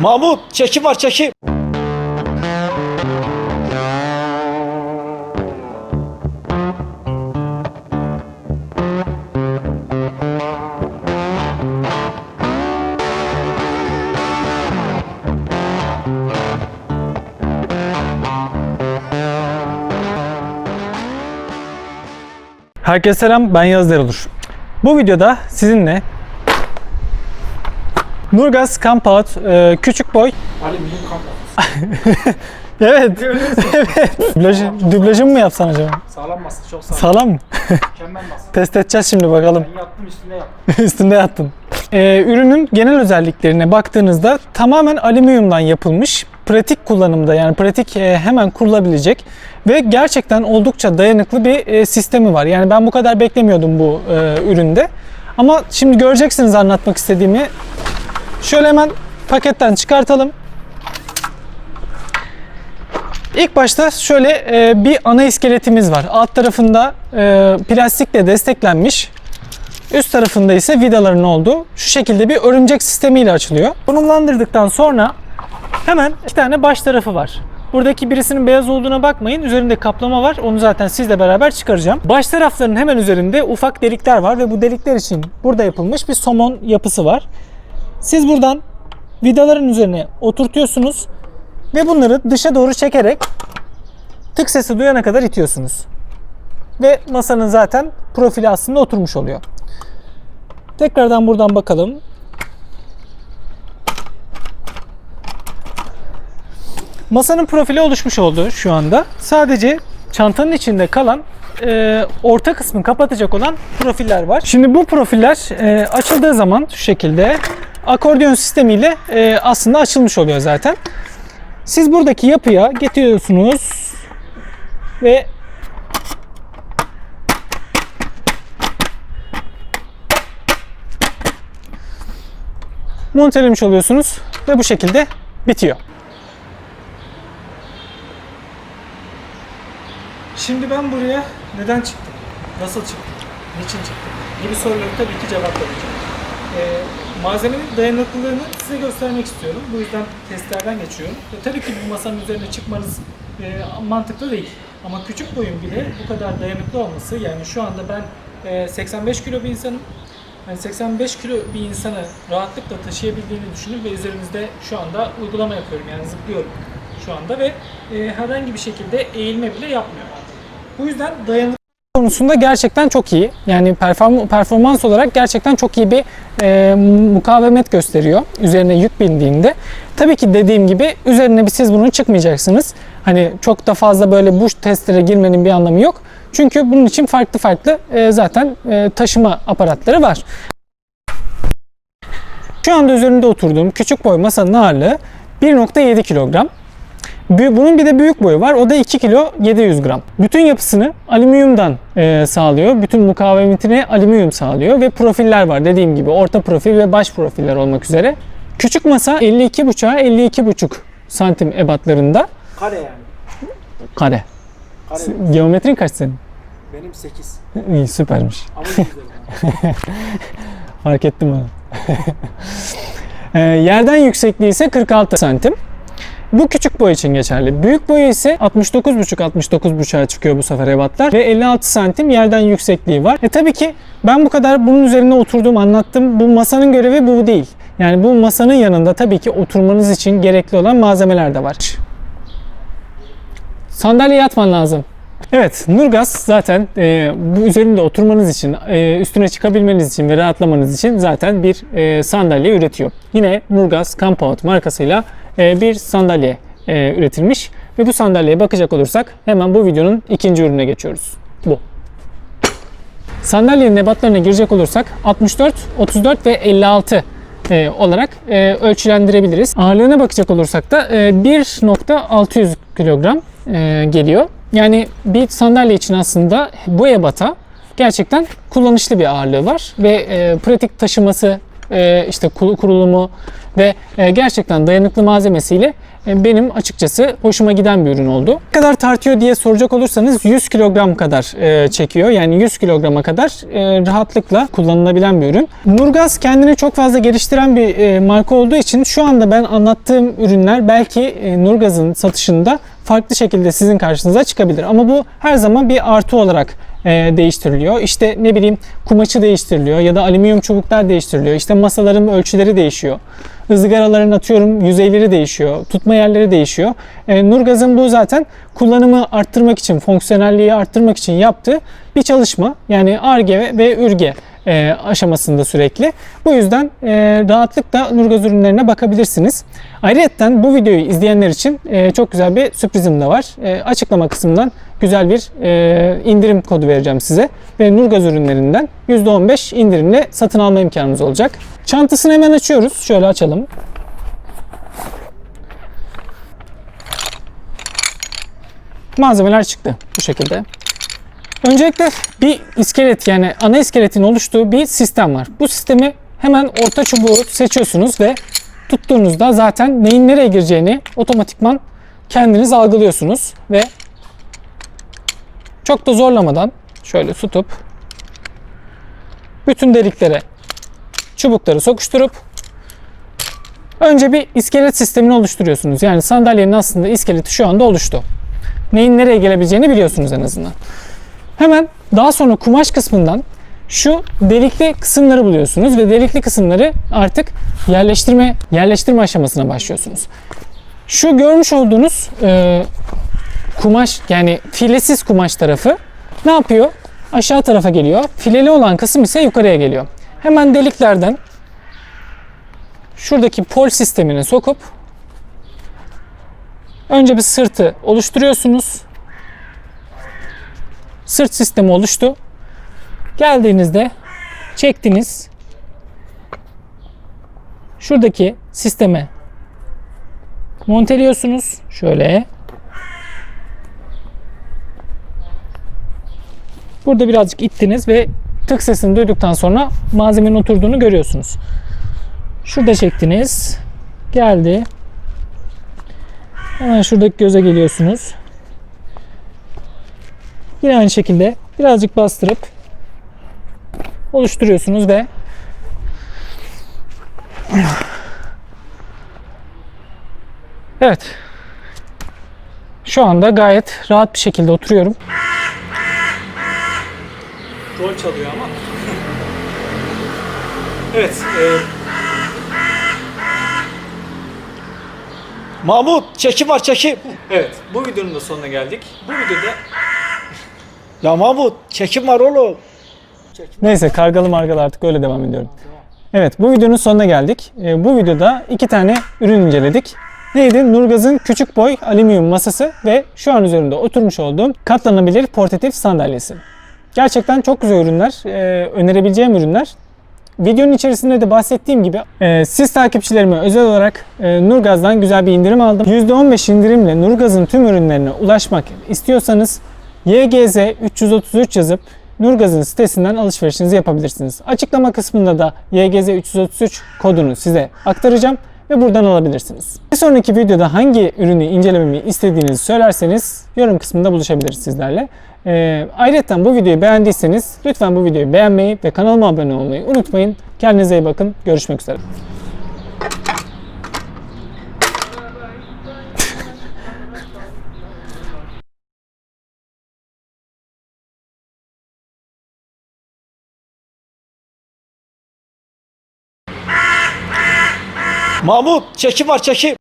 Mahmut çeki var çeki. Herkese selam, ben Yaz Derulur. Bu videoda sizinle Nurgaz Compound e, küçük boy Alüminyum kamp. Evet. evet. Dublajı, dublajımı mı yapsan acaba? Sağlam masa çok sağlam. Sağlam mı? Mükemmel masa. Test edeceğiz şimdi bakalım. Ben yattım üstüne yattım. Üstünde yattın. Ee, ürünün genel özelliklerine baktığınızda tamamen alüminyumdan yapılmış. Pratik kullanımda yani pratik e, hemen kurulabilecek ve gerçekten oldukça dayanıklı bir e, sistemi var. Yani ben bu kadar beklemiyordum bu e, üründe. Ama şimdi göreceksiniz anlatmak istediğimi. Şöyle hemen paketten çıkartalım. İlk başta şöyle e, bir ana iskeletimiz var. Alt tarafında e, plastikle desteklenmiş. Üst tarafında ise vidaların olduğu şu şekilde bir örümcek sistemiyle açılıyor. Konumlandırdıktan sonra hemen iki tane baş tarafı var. Buradaki birisinin beyaz olduğuna bakmayın. Üzerinde kaplama var. Onu zaten sizle beraber çıkaracağım. Baş tarafların hemen üzerinde ufak delikler var ve bu delikler için burada yapılmış bir somon yapısı var. Siz buradan vidaların üzerine oturtuyorsunuz ve bunları dışa doğru çekerek tık sesi duyana kadar itiyorsunuz. Ve masanın zaten profili aslında oturmuş oluyor. Tekrardan buradan bakalım. Masanın profili oluşmuş oldu şu anda. Sadece çantanın içinde kalan e, orta kısmını kapatacak olan profiller var. Şimdi bu profiller e, açıldığı zaman şu şekilde akordeon sistemiyle e, aslında açılmış oluyor zaten. Siz buradaki yapıya getiriyorsunuz ve montelemiş oluyorsunuz ve bu şekilde bitiyor. Şimdi ben buraya neden çıktım? Nasıl çıktım? Niçin çıktım? Gibi soruları tabii ki cevaplayacağım. Ee, malzemenin dayanıklılığını size göstermek istiyorum. Bu yüzden testlerden geçiyorum. E, tabii ki bu masanın üzerine çıkmanız e, mantıklı değil. Ama küçük boyun bile bu kadar dayanıklı olması yani şu anda ben e, 85 kilo bir insanım. Yani 85 kilo bir insanı rahatlıkla taşıyabildiğini düşünün ve üzerimizde şu anda uygulama yapıyorum yani zıplıyorum şu anda ve e, herhangi bir şekilde eğilme bile yapmıyorum. Bu yüzden dayanıklı konusunda gerçekten çok iyi. Yani perform performans olarak gerçekten çok iyi bir e, mukavemet gösteriyor üzerine yük bindiğinde. Tabii ki dediğim gibi üzerine bir siz bunun çıkmayacaksınız. Hani çok da fazla böyle bu testlere girmenin bir anlamı yok. Çünkü bunun için farklı farklı e, zaten e, taşıma aparatları var. Şu anda üzerinde oturduğum küçük boy masanın ağırlığı 1.7 kilogram. Bunun bir de büyük boyu var. O da 2 kilo 700 gram. Bütün yapısını alüminyumdan e, sağlıyor. Bütün mukavemetini alüminyum sağlıyor ve profiller var. Dediğim gibi orta profil ve baş profiller olmak üzere. Küçük masa 52,5'a 52,5 santim ebatlarında Kare yani. kare. Kare. Geometrin kaç senin? Benim 8. İyi süpermiş. Ama güzel. Fark ettim onu. E, yerden yüksekliği ise 46 santim. Bu küçük boy için geçerli. Büyük boyu ise 69,5 69,5'a çıkıyor bu sefer ebatlar ve 56 santim yerden yüksekliği var. E tabii ki ben bu kadar bunun üzerine oturduğum anlattım. Bu masanın görevi bu değil. Yani bu masanın yanında tabii ki oturmanız için gerekli olan malzemeler de var. Sandalyeye yatman lazım. Evet, Nurgaz zaten e, bu üzerinde oturmanız için, e, üstüne çıkabilmeniz için ve rahatlamanız için zaten bir e, sandalye üretiyor. Yine Nurgaz Compound markasıyla e, bir sandalye e, üretilmiş ve bu sandalyeye bakacak olursak hemen bu videonun ikinci ürününe geçiyoruz. Bu. Sandalyenin ebatlarına girecek olursak 64, 34 ve 56 e, olarak e, ölçülendirebiliriz. Ağırlığına bakacak olursak da e, 1.600 kilogram e, geliyor. Yani bir sandalye için aslında bu ebata gerçekten kullanışlı bir ağırlığı var ve e, pratik taşıması e, işte kurulumu ve e, gerçekten dayanıklı malzemesiyle e, benim açıkçası hoşuma giden bir ürün oldu. Ne kadar tartıyor diye soracak olursanız 100 kilogram kadar e, çekiyor. Yani 100 kilograma kadar e, rahatlıkla kullanılabilen bir ürün. Nurgaz kendini çok fazla geliştiren bir e, marka olduğu için şu anda ben anlattığım ürünler belki e, Nurgaz'ın satışında farklı şekilde sizin karşınıza çıkabilir. Ama bu her zaman bir artı olarak e, değiştiriliyor. İşte ne bileyim kumaşı değiştiriliyor ya da alüminyum çubuklar değiştiriliyor. İşte masaların ölçüleri değişiyor. Izgaraların atıyorum yüzeyleri değişiyor. Tutma yerleri değişiyor. E, Nurgaz'ın bu zaten kullanımı arttırmak için, fonksiyonelliği arttırmak için yaptığı bir çalışma. Yani ARGE ve ÜRGE e, aşamasında sürekli. Bu yüzden e, rahatlıkla Nurgaz ürünlerine bakabilirsiniz. Ayrıca bu videoyu izleyenler için e, çok güzel bir sürprizim de var. E, açıklama kısmından güzel bir e, indirim kodu vereceğim size. Ve Nurgaz ürünlerinden %15 indirimle satın alma imkanınız olacak. Çantasını hemen açıyoruz. Şöyle açalım. Malzemeler çıktı bu şekilde. Öncelikle bir iskelet yani ana iskeletin oluştuğu bir sistem var. Bu sistemi hemen orta çubuğu seçiyorsunuz ve tuttuğunuzda zaten neyin nereye gireceğini otomatikman kendiniz algılıyorsunuz ve çok da zorlamadan şöyle tutup bütün deliklere çubukları sokuşturup önce bir iskelet sistemini oluşturuyorsunuz. Yani sandalyenin aslında iskeleti şu anda oluştu. Neyin nereye gelebileceğini biliyorsunuz en azından. Hemen daha sonra kumaş kısmından şu delikli kısımları buluyorsunuz ve delikli kısımları artık yerleştirme yerleştirme aşamasına başlıyorsunuz. Şu görmüş olduğunuz e, kumaş yani filesiz kumaş tarafı ne yapıyor? Aşağı tarafa geliyor. Fileli olan kısım ise yukarıya geliyor. Hemen deliklerden şuradaki pol sistemini sokup önce bir sırtı oluşturuyorsunuz sırt sistemi oluştu. Geldiğinizde çektiniz. Şuradaki sisteme monteliyorsunuz. Şöyle. Burada birazcık ittiniz ve tık sesini duyduktan sonra malzemenin oturduğunu görüyorsunuz. Şurada çektiniz. Geldi. Hemen şuradaki göze geliyorsunuz. Yine aynı şekilde birazcık bastırıp oluşturuyorsunuz ve Evet. Şu anda gayet rahat bir şekilde oturuyorum. Rol çalıyor ama. evet. E, Mahmut çekim var çekim. evet. Bu videonun da sonuna geldik. Bu videoda Ya Mahmut çekim var oğlum. Neyse kargalı margalı artık öyle devam ediyorum. Evet bu videonun sonuna geldik. Ee, bu videoda iki tane ürün inceledik. Neydi? Nurgaz'ın küçük boy alüminyum masası ve şu an üzerinde oturmuş olduğum katlanabilir portatif sandalyesi. Gerçekten çok güzel ürünler. Ee, önerebileceğim ürünler. Videonun içerisinde de bahsettiğim gibi e, siz takipçilerime özel olarak e, Nurgaz'dan güzel bir indirim aldım. %15 indirimle Nurgaz'ın tüm ürünlerine ulaşmak istiyorsanız YGZ 333 yazıp Nurgaz'ın sitesinden alışverişinizi yapabilirsiniz. Açıklama kısmında da YGZ 333 kodunu size aktaracağım ve buradan alabilirsiniz. Bir sonraki videoda hangi ürünü incelememi istediğinizi söylerseniz yorum kısmında buluşabiliriz sizlerle. Ee, ayrıca bu videoyu beğendiyseniz lütfen bu videoyu beğenmeyi ve kanalıma abone olmayı unutmayın. Kendinize iyi bakın. Görüşmek üzere. Mahmut çekim var çekim.